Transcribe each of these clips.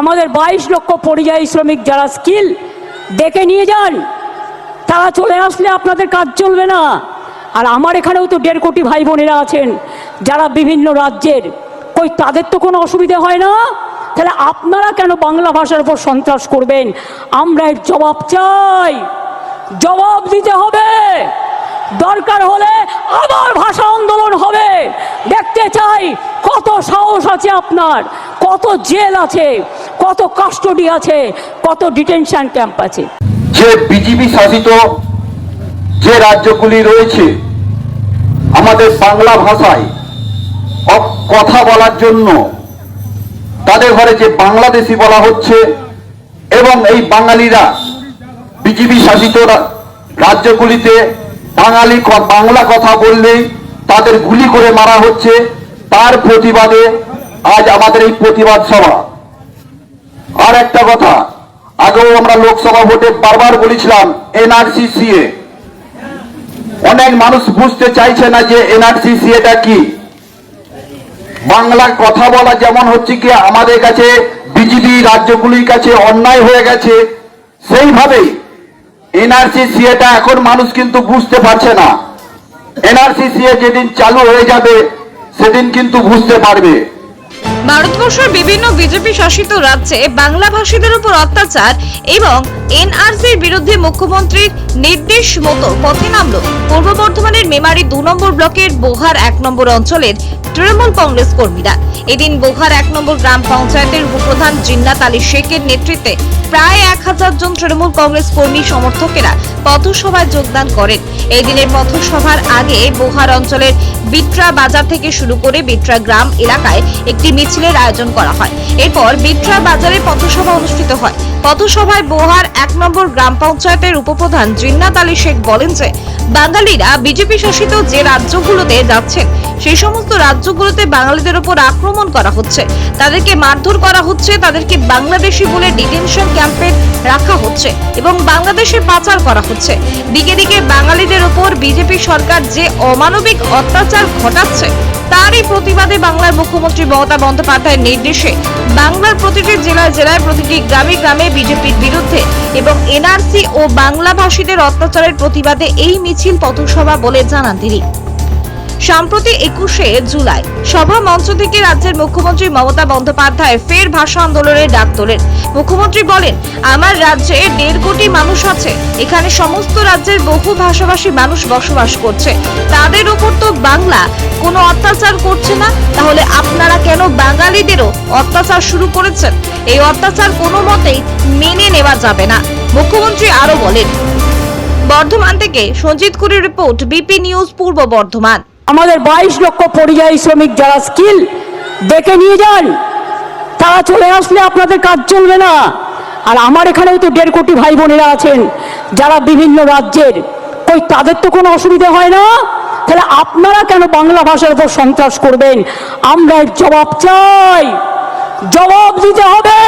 আমাদের বাইশ লক্ষ পরিযায়ী শ্রমিক যারা স্কিল ডেকে নিয়ে যান, তারা চলে আসলে আপনাদের কাজ চলবে না। আর আমার এখানেও তো দেড় কোটি ভাই বোনেরা আছেন, যারা বিভিন্ন রাজ্যের, কই তাদের তো কোনো অসুবিধে হয় না? তাহলে আপনারা কেন বাংলা ভাষার উপর সন্ত্রাস করবেন? আমরা এর জবাব চাই। জবাব দিতে হবে। দরকার হলে আবার ভাষা আন্দোলন হবে। দেখতে চাই কত সাহস আছে আপনার, কত জেল আছে। কত কাস্টডি আছে, কত ডিটেনশন ক্যাম্প আছে। যে বিজেপি শাসিত যে রাজ্যগুলি রয়েছে, আমাদের বাংলা ভাষায় কথা বলার জন্য তাদের ঘরে যে বাংলাদেশি বলা হচ্ছে এবং এই বাঙালিরা বিজেপি শাসিত রাজ্যগুলিতে বাঙালি বাংলা কথা বললেই তাদের গুলি করে মারা হচ্ছে। তার প্রতিবাদে আজ আমাদের এই প্রতিবাদ সভা। আর একটা কথা, আগেও আমরা লোকসভা ভোটে বারবার বলেছিলাম এনআরসি অনেক মানুষ বুঝতে চাইছে না যে এনআরসি সিএটা কি। বাংলা কথা বলা যেমন হচ্ছে কি, আমাদের কাছে বিজেপি রাজ্যগুলির কাছে অন্যায় হয়ে গেছে, সেইভাবেই এনআরসি সিএটা এখন মানুষ কিন্তু বুঝতে পারছে না। এনআরসি যেদিন চালু হয়ে যাবে, সেদিন কিন্তু বুঝতে পারবে। ভারতবর্ষের বিভিন্ন বিজেপি শাসিত রাজ্যে বাংলা ভাষীদের উপর অত্যাচার এবং এনআরসির বিরুদ্ধে মুখ্যমন্ত্রীর নির্দেশ মতো পথে নামল। পূর্ব বর্ধমানের মেমারি দু নম্বর ব্লকের বোহার এক নম্বর অঞ্চলের তৃণমূল কংগ্রেস কর্মীরা। এদিন বোহার এক নম্বর গ্রাম পঞ্চায়েতের উপপ্রধান জিন্নাত আলী শেখের নেতৃত্বে প্রায় এক হাজার জন তৃণমূল কংগ্রেস কর্মী সমর্থকেরা পথসভায় যোগদান করেন। এই দিনের পথসভার আগে বোহার অঞ্চলের বিট্রা বাজার থেকে শুরু করে বিট্রা গ্রাম এলাকায় একটি মিছিলের আয়োজন করা হয়। এরপর বিট্রা বাজারে পথসভা অনুষ্ঠিত হয়। পথসভায় বোহার এক নম্বর গ্রাম পঞ্চায়েতের উপপ্রধান জিন্নাত আলী শেখ বলেন যে, বাঙালিরা বিজেপি শাসিত যে রাজ্যগুলোতে যাচ্ছেন, সেই সমস্ত রাজ্যগুলোতে বাঙালিদের উপর আক্রমণ করা হচ্ছে। তাদেরকে মারধর করা হচ্ছে, তাদেরকে বাংলাদেশি বলে ডিটেনশন ক্যাম্পে রাখা হচ্ছে এবং বাংলাদেশে পাচার করা হচ্ছে। দিকে দিকে বাঙালিদের উপর বিজেপি সরকার যে অমানবিক অত্যাচার ঘটাচ্ছে, তারই প্রতিবাদে বাংলার মুখ্যমন্ত্রী মমতা বন্দ্যোপাধ্যায়ের নির্দেশে বাংলার প্রতিটি জেলায় জেলায় প্রতিটি গ্রামে গ্রামে বিজেপির বিরুদ্ধে এবং এনআরসি ও বাংলা ভাষীদের অত্যাচারের প্রতিবাদে এই মিছিল পথসভা বলে জানান তিনি। সম্প্রতি একুশে জুলাই, সভা মঞ্চ থেকে রাজ্যের মুখ্যমন্ত্রী মমতা বন্দ্যোপাধ্যায় ফের ভাষা আন্দোলনের ডাক তোলেন। মুখ্যমন্ত্রী বলেন, আমার রাজ্যে দেড় কোটি মানুষ আছে, এখানে সমস্ত রাজ্যের বহু ভাষাভাষী মানুষ বসবাস করছে। তাদের উপর তো বাংলা কোনো অত্যাচার করছে না, তাহলে আপনারা কেন বাঙালিদেরও অত্যাচার শুরু করেছেন? এই অত্যাচার কোনো মতেই মেনে নেওয়া যাবে না। মুখ্যমন্ত্রী আরও বলেন, বর্ধমান থেকে সঞ্জিত কুরির রিপোর্ট, বিপি নিউজ, পূর্ব বর্ধমান। আমাদের বাইশ লক্ষ পরিযায়ী শ্রমিক যারা স্কিল ডেকে নিয়ে যান, তারা চলে আসলে আপনাদের কাজ চলবে না। আর আমার এখানেও তো দেড় কোটি ভাই বোনেরা আছেন, যারা বিভিন্ন রাজ্যের, কই তাদের তো কোনো অসুবিধা হয় না? তাহলে আপনারা কেন বাংলা ভাষার উপর সন্ত্রাস করবেন? আমরা জবাব চাই। জবাব দিতে হবে।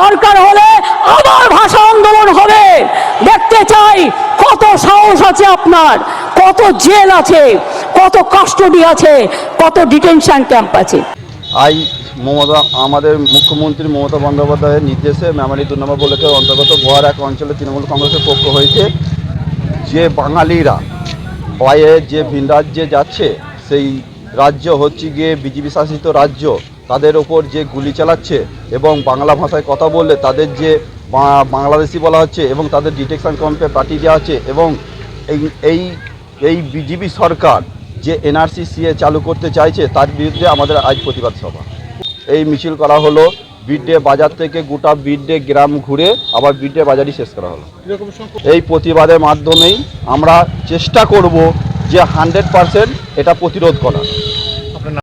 দরকার হলে আবার ভাষা আন্দোলন হবে। দেখতে চাই কত সাহস আছে আপনার, কত জেল আছে। কত কাস্টডি আছে, কত ডিটেনশন ক্যাম্প আছে। আই, মমতা, আমাদের মুখ্যমন্ত্রী মমতা বন্দ্যোপাধ্যায়ের নির্দেশে মেমারি দু নম্বর অন্তর্গত গোয়ার এক অঞ্চলে তৃণমূল কংগ্রেসের পক্ষ হয়েছে। যে বাঙালিরা বাইরে যে ভিন রাজ্যে যাচ্ছে, সেই রাজ্য হচ্ছে গিয়ে বিজেপি শাসিত রাজ্য। তাদের ওপর যে গুলি চালাচ্ছে এবং বাংলা ভাষায় কথা বললে তাদের যে বাংলাদেশি বলা হচ্ছে এবং তাদের ডিটেকশন ক্যাম্পে পাঠিয়ে দেওয়া হচ্ছে এবং এই এই বিজেপি সরকার যে এনআরসি সিএ চালু করতে চাইছে তার বিরুদ্ধে আমাদের আজ প্রতিবাদ সভা। এই মিছিল করা হলো বিডে বাজার থেকে গোটা বিডে গ্রাম ঘুরে আবার বিডে বাজারই শেষ করা হলো। এই প্রতিবাদের মাধ্যমেই আমরা চেষ্টা করব যে হান্ড্রেড পারসেন্ট এটা প্রতিরোধ করা